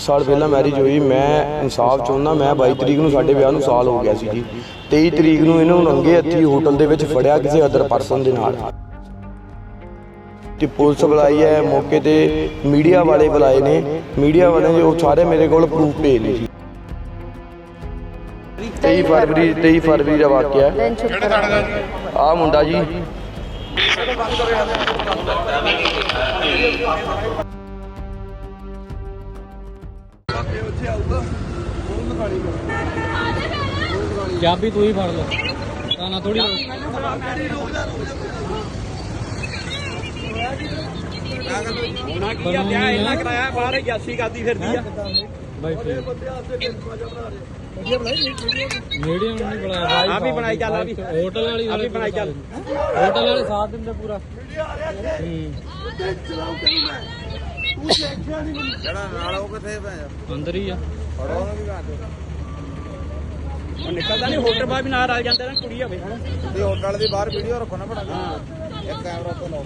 ਸਾਲ ਪਹਿਲਾਂ ਮੈਰਿਜ ਹੋਈ, ਮੈਂ ਇਨਸਾਫ ਚਾਹੁੰਦਾ, ਮੈਂ 22 ਤਰੀਕ ਨੂੰ ਸਾਡੇ ਵਿਆਹ ਨੂੰ ਸਾਲ ਹੋ ਗਿਆ ਸੀ ਜੀ। 23 ਤਰੀਕ ਨੂੰ ਇਹਨਾਂ ਨੂੰ ਰੰਗੇ ਹੱਥੀ ਹੋਟਲ ਦੇ ਵਿੱਚ ਫੜਿਆ ਕਿਸੇ ਅਦਰ ਪਰਸਨ ਦੇ ਨਾਲ। ਤੇ ਪੁਲਿਸ ਬੁਲਾਈ ਹੈ, ਮੌਕੇ ਤੇ ਮੀਡੀਆ ਵਾਲੇ ਬੁਲਾਏ ਨੇ। ਮੀਡੀਆ ਵਾਲੇ ਨੇ ਉਹ ਸਾਰੇ ਮੇਰੇ ਕੋਲ ਪ੍ਰੂਫ ਭੇਜ ਲਏ ਜੀ। 23 ਫਰਵਰੀ 23 ਫਰਵਰੀ ਦਾ ਵਾਕਿਆ ਹੈ। ਆ ਮੁੰਡਾ ਜੀ। ਚਾਬੀ ਤੂੰ ਹੀ ਫੜ ਲੈ ਤਾਂ ਨਾ ਥੋੜੀ ਉਹਨਾਂ ਕੀ ਆ ਵਿਆਹ ਇਹਨਾਂ ਕਰਾਇਆ ਬਾਹਰ ਯਾਸੀ ਕਰਦੀ ਫਿਰਦੀ ਆ। ਬਾਈ ਫੇਰ ਮੀਡੀਆ ਨੂੰ ਨਹੀਂ ਬੁਲਾਇਆ। ਬਾਈ ਆ ਵੀ ਬਣਾਈ ਚੱਲ, ਆ ਵੀ। ਹੋਟਲ ਵਾਲੀ ਆ ਵੀ ਬਣਾਈ ਚੱਲ। ਹੋਟਲ ਵਾਲੇ ਸਾਥ ਦਿੰਦੇ ਪੂਰਾ। ਹੂੰ ਜਿਹੜਾ ਨਾਲ ਉਹ ਕਿੱਥੇ ਪਿਆ ਅੰਦਰ ਹੀ ਆ ਫੜੋ ਉਹਨੂੰ ਵੀ ਕਰ ਦਿਓ ਉਹ ਨਿਕਲਦਾ ਨਹੀਂ ਹੋਟਲ ਬਾਹਰ ਵੀ ਨਾਲ ਰਲ ਜਾਂਦੇ ਨੇ ਕੁੜੀ ਹੋਵੇ ਤੇ ਹੋਟਲ ਦੀ ਬਾਹਰ ਵੀਡੀਓ ਰੱਖੋ ਨਾ ਬੜਾ ਇੱਕ ਕੈਮਰਾ ਤੋਂ ਲਾਓ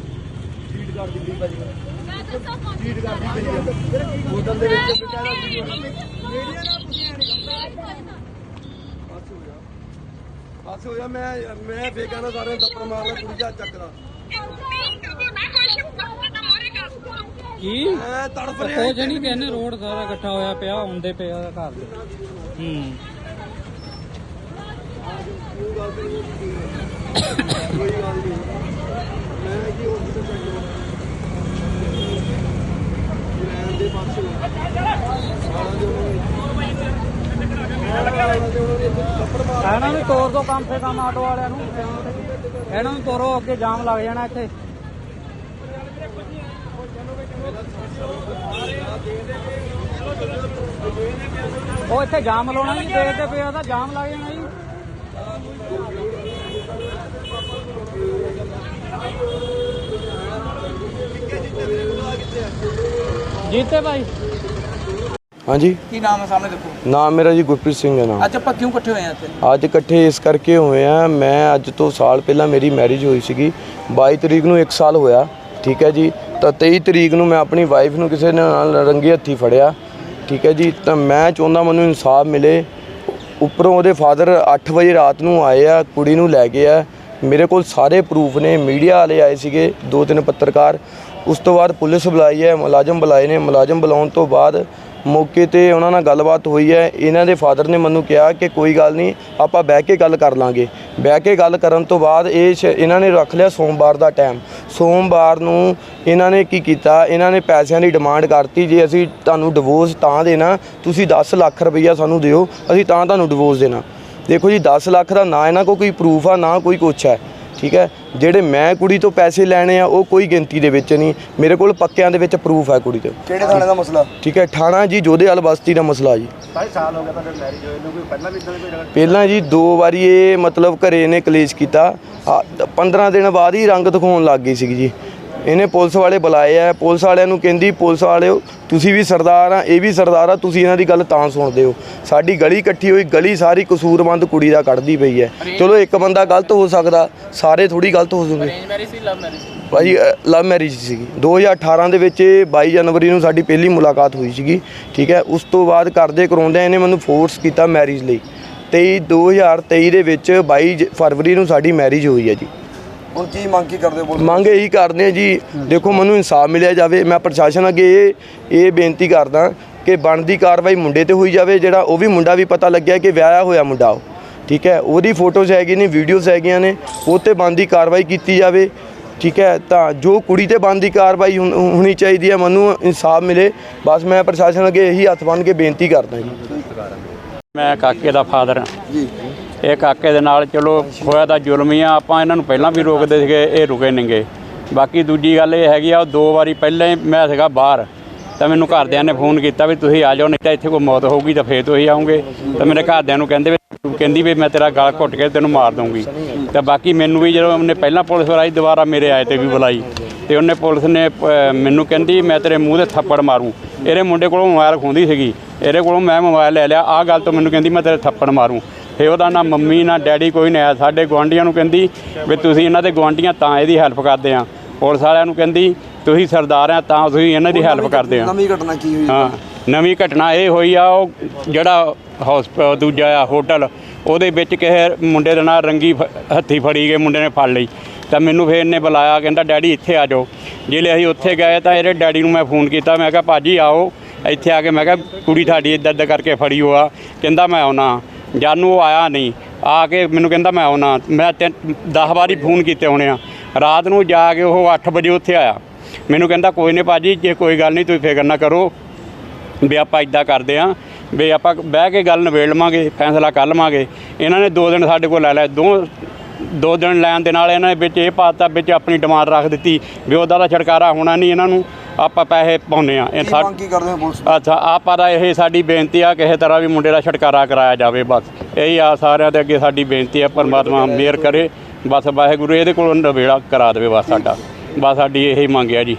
ਬਸ ਹੋ ਜਾ ਮੈਂ ਮੈਂ ਬੇਗਾਨਾ ਸਾਰੇ ਦੱਪੜ ਮਾਰਨਾ ਕੁੜੀ ਦਾ ਚੱਕਦਾ ਕੀ? ਮੈਂ ਤੜਫ ਕੁਝ ਨਹੀਂ ਕਹਿੰਦੇ ਰੋਡ ਸਾਰਾ ਇਕੱਠਾ ਹੋਇਆ ਪਿਆ ਹੁੰਦੇ ਪਿਆ ਘਰ ਦੇ। ਹੂੰ। ਇਹਨਾਂ ਨੂੰ ਤੋਰ ਦੋ ਕੰਮ ਸੇ ਕੰਮ ਆਟੋ ਵਾਲਿਆਂ ਨੂੰ। ਇਹਨਾਂ ਨੂੰ ਤੋਰੋ ਅੱਗੇ ਜਾਮ ਲੱਗ ਜਾਣਾ ਇੱਥੇ। ਉਹ ਇੱਥੇ ਜਾਮ ਲਾਉਣਾ ਜੀ ਦੇਖਦੇ ਪਿਆ ਤਾਂ ਜਾਮ ਲੱਗ ਜਾਣਾ ਜੀ। ਜੀਤੇ ਭਾਈ। ਹਾਂਜੀ। ਕੀ ਨਾਮ ਹੈ ਸਾਹਮਣੇ ਦੇਖੋ। ਨਾਮ ਮੇਰਾ ਜੀ ਗੁਰਪ੍ਰੀਤ ਸਿੰਘ ਹੈ ਨਾਮ। ਅੱਜ ਆਪਾਂ ਕਿਉਂ ਇਕੱਠੇ ਹੋਏ ਆ ਇੱਥੇ? ਅੱਜ ਇਕੱਠੇ ਇਸ ਕਰਕੇ ਹੋਏ ਆ ਮੈਂ ਅੱਜ ਤੋਂ ਸਾਲ ਪਹਿਲਾਂ ਮੇਰੀ ਮੈਰਿਜ ਹੋਈ ਸੀਗੀ। 22 ਤਰੀਕ ਨੂੰ 1 ਸਾਲ ਹੋਇਆ ਠੀਕ ਹੈ ਜੀ। ਤਾਂ 23 ਤਰੀਕ ਨੂੰ ਮੈਂ ਆਪਣੀ ਵਾਈਫ ਨੂੰ ਕਿਸੇ ਨਾਲ ਰੰਗੇ ਹੱਥੀ ਫੜਿਆ। ਠੀਕ ਹੈ ਜੀ, ਤਾਂ ਮੈਂ ਚਾਹੁੰਦਾ ਮੈਨੂੰ ਇਨਸਾਫ ਮਿਲੇ। ਉੱਪਰੋਂ ਉਹਦੇ ਫਾਦਰ 8 ਵਜੇ ਰਾਤ ਨੂੰ ਆਏ ਆ, ਕੁੜੀ ਨੂੰ ਲੈ ਗਏ ਆ। ਮੇਰੇ ਕੋਲ ਸਾਰੇ ਪ੍ਰੂਫ ਨੇ ਮੀਡੀਆ ਵਾਲੇ ਆਏ ਸੀਗੇ, ਦੋ ਤਿੰਨ ਪੱਤਰਕਾਰ। ਉਸ ਤੋਂ ਬਾਅਦ ਪੁਲਿਸ ਬੁਲਾਈ ਹੈ, ਮੁਲਾਜ਼ਮ ਬੁਲਾਏ ਨੇ। ਮੁਲਾਜ਼ਮ ਬੁਲਾਉਣ ਤੋਂ ਬਾਅਦ ਮੌਕੇ ਤੇ ਉਹਨਾਂ ਨਾਲ ਗੱਲਬਾਤ ਹੋਈ ਹੈ। ਇਹਨਾਂ ਦੇ ਫਾਦਰ ਨੇ ਮੈਨੂੰ ਕਿਹਾ ਕਿ ਕੋਈ ਗੱਲ ਨਹੀਂ, ਆਪਾਂ ਬਹਿ ਕੇ ਗੱਲ ਕਰ ਲਾਂਗੇ। ਬਹਿ ਕੇ ਗੱਲ ਕਰਨ ਤੋਂ ਬਾਅਦ ਇਹ ਸ਼- ਇਹਨਾਂ ਨੇ ਰੱਖ ਲਿਆ ਸੋਮਵਾਰ ਦਾ ਟਾਈਮ ਸੋਮਵਾਰ ਨੂੰ ਇਹਨਾਂ ਨੇ ਕੀ ਕੀਤਾ? ਇਹਨਾਂ ਨੇ ਪੈਸਿਆਂ ਦੀ ਡਿਮਾਂਡ ਕਰਤੀ ਜੇ ਅਸੀਂ ਤੁਹਾਨੂੰ ਡਿਵੋਰਸ ਤਾਂ ਦੇਣਾ ਤੁਸੀਂ 10 ਲੱਖ ਰੁਪਈਆ ਸਾਨੂੰ ਦਿਓ ਅਸੀਂ ਤਾਂ ਤੁਹਾਨੂੰ ਡਿਵੋਰਸ ਦੇਣਾ। ਦੇਖੋ ਜੀ 10 ਲੱਖ ਦਾ ਨਾ ਇਹਨਾਂ ਕੋਲ ਕੋਈ ਪ੍ਰੂਫ ਆ ਨਾ ਕੋਈ ਕੁਛ ਹੈ ਠੀਕ ਹੈ? ਜਿਹੜੇ ਮੈਂ ਕੁੜੀ ਤੋਂ ਪੈਸੇ ਲੈਣੇ ਆ ਉਹ ਕੋਈ ਗਿਣਤੀ ਦੇ ਵਿੱਚ ਨਹੀਂ ਮੇਰੇ ਕੋਲ ਪੱਕਿਆਂ ਦੇ ਵਿੱਚ ਪ੍ਰੂਫ ਹੈ ਕੁੜੀ ਤੇ। ਕਿਹੜੇ ਥਾਣੇ ਦਾ ਮਸਲਾ? ਠੀਕ ਹੈ ਠਾਣਾ ਜੀ ਜੋਧੇਵਾਲ ਬਸਤੀ ਦਾ ਮਸਲਾ ਜੀ। ਭਾਈ ਸਾਲ ਹੋ ਗਿਆ ਤੁਹਾਡੇ ਮੈਰਿਜ ਹੋਏ ਨੂੰ ਕੋਈ ਪਹਿਲਾਂ ਵੀ ਇਦਾਂ ਕੋਈ ਪਹਿਲਾਂ ਜੀ ਦੋ ਵਾਰੀ ਇਹ ਮਤਲਬ ਘਰੇ ਇਹਨੇ ਕਲੇਸ਼ ਕੀਤਾ। 15 ਦਿਨ ਬਾਅਦ ਹੀ ਰੰਗ ਦਿਖਾਉਣ ਲੱਗ ਗਈ ਸੀ ਜੀ। ਇਹਨੇ ਪੁਲਿਸ ਵਾਲੇ ਬੁਲਾਏ ਆ ਪੁਲਿਸ ਵਾਲਿਆਂ ਨੂੰ ਕਹਿੰਦੀ ਪੁਲਿਸ ਵਾਲਿਓ ਤੁਸੀਂ ਵੀ ਸਰਦਾਰ ਆ ਇਹ ਵੀ ਸਰਦਾਰ ਆ ਤੁਸੀਂ ਇਹਨਾਂ ਦੀ ਗੱਲ ਤਾਂ ਸੁਣਦੇ ਹੋ। ਸਾਡੀ ਗਲੀ ਇਕੱਠੀ ਹੋਈ ਗਲੀ ਸਾਰੀ ਕਸੂਰਮੰਦ ਕੁੜੀ ਦਾ ਕੱਢਦੀ ਪਈ ਹੈ। ਚਲੋ ਇੱਕ ਬੰਦਾ ਗਲਤ ਹੋ ਸਕਦਾ ਸਾਰੇ ਥੋੜੀ ਗਲਤ ਹੋ ਜੂਗੇ ਭਾਜੀ ਲਵ ਮੈਰਿਜ ਸੀਗੀ। 2018 ਦੇ ਵਿੱਚ ਇਹ 22 ਜਨਵਰੀ ਨੂੰ ਸਾਡੀ ਪਹਿਲੀ ਮੁਲਾਕਾਤ ਹੋਈ ਸੀਗੀ ਠੀਕ ਹੈ? ਉਸ ਤੋਂ ਬਾਅਦ ਕਰਦੇ ਕਰਾਉਂਦੇ ਇਹਨੇ ਮੈਨੂੰ ਫੋਰਸ ਕੀਤਾ ਮੈਰਿਜ ਲਈ। 23 2023 ਦੇ ਵਿੱਚ 22 ਜ- ਫਰਵਰੀ ਨੂੰ ਸਾਡੀ ਮੈਰਿਜ ਹੋਈ ਹੈ ਜੀ। ਹੁਣ ਕੀ ਮੰਗ ਕੀ ਕਰਦੇ ਹੋ ਮੰਗ ਇਹੀ ਕਰਦੇ ਆ ਜੀ ਦੇਖੋ ਮੈਨੂੰ ਇਨਸਾਫ ਮਿਲਿਆ ਜਾਵੇ ਮੈਂ ਪ੍ਰਸ਼ਾਸਨ ਅੱਗੇ ਇਹ ਇਹ ਬੇਨਤੀ ਕਰਦਾ ਕਿ ਬਣਦੀ ਕਾਰਵਾਈ ਮੁੰਡੇ ਤੇ ਹੋਈ ਜਾਵੇ ਜਿਹੜਾ ਉਹ ਵੀ ਮੁੰਡਾ ਵੀ ਪਤਾ ਲੱਗਿਆ ਕਿ ਵਿਆਹਿਆ ਹੋਇਆ ਮੁੰਡਾ ਉਹ। ਠੀਕ ਹੈ ਉਹਦੀ ਫੋਟੋਜ਼ ਹੈਗੀ ਨੇ ਵੀਡੀਓਜ਼ ਹੈਗੀਆਂ ਨੇ ਉਹ ਤੇ ਬਣਦੀ ਕਾਰਵਾਈ ਕੀਤੀ ਜਾਵੇ। ਠੀਕ ਹੈ ਤਾਂ ਜੋ ਕੁੜੀ ਤੇ ਬਣਦੀ ਕਾਰਵਾਈ ਹੋਣ- ਚਾਹੀਦੀ ਹੈ ਮੈਨੂੰ ਇਨਸਾਫ ਮਿਲੇ। ਬਸ ਮੈਂ ਪ੍ਰਸ਼ਾਸਨ ਅੱਗੇ ਇਹੀ ਹੱਥ ਬੰਨ੍ਹ ਕੇ ਬੇਨਤੀ ਕਰਦਾ ਜੀ। ਮੈਂ ਕਾਕੇ ਦਾ ਫਾਦਰ ਹਾਂ। ਜੀ। ਇਹ ਕਾਕੇ ਦੇ ਨਾਲ ਚਲੋ ਹੋਇਆ ਤਾਂ ਜ਼ੁਲਮ ਹੀ ਆ ਆਪਾਂ ਇਹਨਾਂ ਨੂੰ ਪਹਿਲਾਂ ਵੀ ਰੋਕਦੇ ਸੀਗੇ ਇਹ ਰੁਕੇ ਨਹੀਂਗੇ ਬਾਕੀ ਦੂਜੀ ਗੱਲ ਇਹ ਹੈਗੀ ਆ ਉਹ ਦੋ ਵਾਰੀ ਪਹਿਲਾਂ ਹੀ ਮੈਂ ਸੀਗਾ ਬਾਹਰ ਤਾਂ ਮੈਨੂੰ ਘਰਦਿਆਂ ਨੇ ਫੋਨ ਕੀਤਾ ਵੀ ਤੁਸੀਂ ਆ ਜਾਓ ਨਹੀਂ ਤਾਂ ਇੱਥੇ ਕੋਈ ਮੌਤ ਹੋਊਗੀ ਤਾਂ ਫੇਰ ਤੁਸੀਂ ਆਉਂਗੇ ਤਾਂ ਮੇਰੇ ਘਰਦਿਆਂ ਨੂੰ ਕਹਿੰਦੇ ਵੀ ਕਹਿੰਦੀ ਵੀ ਮੈਂ ਤੇਰਾ ਗਲ ਘੁੱਟ ਕੇ ਤੈਨੂੰ ਮਾਰ ਦਊਂਗੀ। ਤਾਂ ਬਾਕੀ ਮੈਨੂੰ ਵੀ ਜਦੋਂ ਉਹਨੇ ਪਹਿਲਾਂ ਪੁਲਿਸ ਵਾਲਾ ਦੁਬਾਰਾ ਮੇਰੇ ਆਏ ਤੇ ਵੀ ਬੁਲਾਈ ਤੇ ਉਹਨੇ ਪੁਲਿਸ ਨੇ ਮੈਨੂੰ ਕਹਿੰਦੀ ਮੈਂ ਤੇਰੇ ਮੂੰਹ ਤੇ ਥੱਪੜ ਮਾਰੂੰ। ਇਹਦੇ ਮੁੰਡੇ ਕੋਲੋਂ ਮੋਬਾਈਲ ਖੋਂਦੀ ਸੀਗੀ। ਇਹਦੇ ਕੋਲੋਂ ਮੈਂ ਮੋਬਾਈਲ ਲੈ ਲਿਆ। ਆਹ ਗੱਲ ਤੋਂ ਮੈਨੂੰ ਕਹਿੰਦੀ ਮੈਂ ਤੇਰੇ ਥੱਪੜ ਮਾਰੂੰ। ਫੇ ਉਹਦਾ ਨਾ ਮੰਮੀ ਨਾ ਡੈਡੀ ਕੋਈ ਨਹੀਂ ਆਇਆ ਸਾਡੇ ਗੁਆਂਢੀਆਂ ਨੂੰ ਕਹਿੰਦੀ ਵੀ ਤੁਸੀਂ ਇਹਨਾਂ ਦੇ ਗੁਆਂਢੀਆਂ ਤਾਂ ਇਹਦੀ ਹੈਲਪ ਕਰਦੇ ਆ। ਪੁਲਿਸ ਵਾਲਿਆਂ ਨੂੰ ਕਹਿੰਦੀ ਤੁਸੀਂ ਸਰਦਾਰ ਆ ਤਾਂ ਤੁਸੀਂ ਇਹਨਾਂ ਦੀ ਹੈਲਪ ਕਰਦੇ ਆ। ਨਵੀਂ ਘਟਨਾ ਕੀ ਹੋਈ? ਹਾਂ ਨਵੀਂ ਘਟਨਾ ਇਹ ਹੋਈ ਆ ਉਹ ਜਿਹੜਾ ਹਸਪ ਦੂਜਾ ਆ ਹੋਟਲ ਉਹਦੇ ਵਿੱਚ ਕਿਸੇ ਮੁੰਡੇ ਦੇ ਨਾਲ ਰੰਗੀ ਹੱਥੀ ਫੜੀ ਗਏ ਮੁੰਡੇ ਨੇ ਫੜ ਲਈ। ਤਾਂ ਮੈਨੂੰ ਫੇਰ ਇਹਨੇ ਬੁਲਾਇਆ ਕਹਿੰਦਾ ਡੈਡੀ ਇੱਥੇ ਆ ਜਾਓ। ਜਿਹੜੇ ਅਸੀਂ ਉੱਥੇ ਗਏ ਤਾਂ ਇਹਦੇ ਡੈਡੀ ਨੂੰ ਮੈਂ ਫੋਨ ਕੀਤਾ, ਮੈਂ ਕਿਹਾ ਭਾਜੀ ਆਓ, ਇੱਥੇ ਆ ਕੇ ਮੈਂ ਕਿਹਾ ਕੁੜੀ ਤੁਹਾਡੀ ਇੱਦਾਂ ਇੱਦਾਂ ਕਰਕੇ ਫੜੀ ਹੋਆ, ਕਹਿੰਦਾ ਮੈਂ ਆਉਣਾ। ਜਾਨੂੰ ਉਹ ਆਇਆ ਨਹੀਂ, ਆ ਕੇ ਮੈਨੂੰ ਕਹਿੰਦਾ ਮੈਂ ਆਉਣਾ। ਮੈਂ 10 ਵਾਰੀ ਫੋਨ ਕੀਤੇ ਹੋਣੇ ਆ। ਰਾਤ ਨੂੰ ਜਾ ਕੇ ਉਹ 8 ਵਜੇ ਉੱਥੇ ਆਇਆ। ਮੈਨੂੰ ਕਹਿੰਦਾ ਕੋਈ ਨਹੀਂ ਭਾਜੀ, ਜੇ ਕੋਈ ਗੱਲ ਨਹੀਂ ਤੁਸੀਂ ਫਿਕਰ ਨਾ ਕਰੋ। ਵੀ ਆਪਾਂ ਇਦਾਂ ਕਰਦੇ ਆਂ, ਵੀ ਆਪਾਂ ਬਹਿ ਕੇ ਗੱਲ ਨਿਬੇੜ ਲਵਾਂਗੇ, ਫੈਸਲਾ ਕਰ ਲਵਾਂਗੇ। ਇਹਨਾਂ ਨੇ ਦੋ ਦਿਨ ਸਾਡੇ ਕੋਲ ਲੈ ਲਿਆ ਦੋ ਦੋ ਦਿਨ ਲੈਣ ਦੇ ਨਾਲ ਇਹਨਾਂ ਨੇ ਵਿੱਚ ਇਹ ਪਾਤਾ ਵਿੱਚ ਆਪਣੀ ਡਿਮਾਂਡ ਰੱਖ ਦਿੱਤੀ ਵੀ ਉਹਦਾ ਦਾ ਛਡਕਾਰਾ ਹੋਣਾ ਨਹੀਂ ਇਹਨਾਂ ਨੂੰ ਆਪਾਂ ਪੈਸੇ ਪਾਉਨੇ ਆ ਇਹ ਕੀ ਸਾ- ਮੰਗ ਕੀ ਕਰਦੇ ਹੋ ਪੁਲਿਸ ਅੱਛਾ ਆਪਾਂ ਦਾ ਇਹ ਸਾਡੀ ਬੇਨਤੀ ਆ ਕਿਸੇ ਤਰ੍ਹਾਂ ਵੀ ਮੁੰਡੇ ਦਾ ਛਡਕਾਰਾ ਕਰਾਇਆ ਜਾਵੇ ਬਸ। ਇਹੀ ਆ ਸਾਰਿਆਂ ਦੇ ਅੱਗੇ ਸਾਡੀ ਬੇਨਤੀ ਆ ਪਰਮਾਤਮਾ ਮਿਹਰ ਕਰੇ। ਬਸ ਵਾਹਿਗੁਰੂ ਇਹਦੇ ਕੋਲ ਨਵੇੜਾ ਕਰਾ ਦੇਵੇ ਬਸ ਸਾਡਾ। ਬਸ ਸਾਡੀ ਇਹੀ ਮੰਗ ਆ ਜੀ।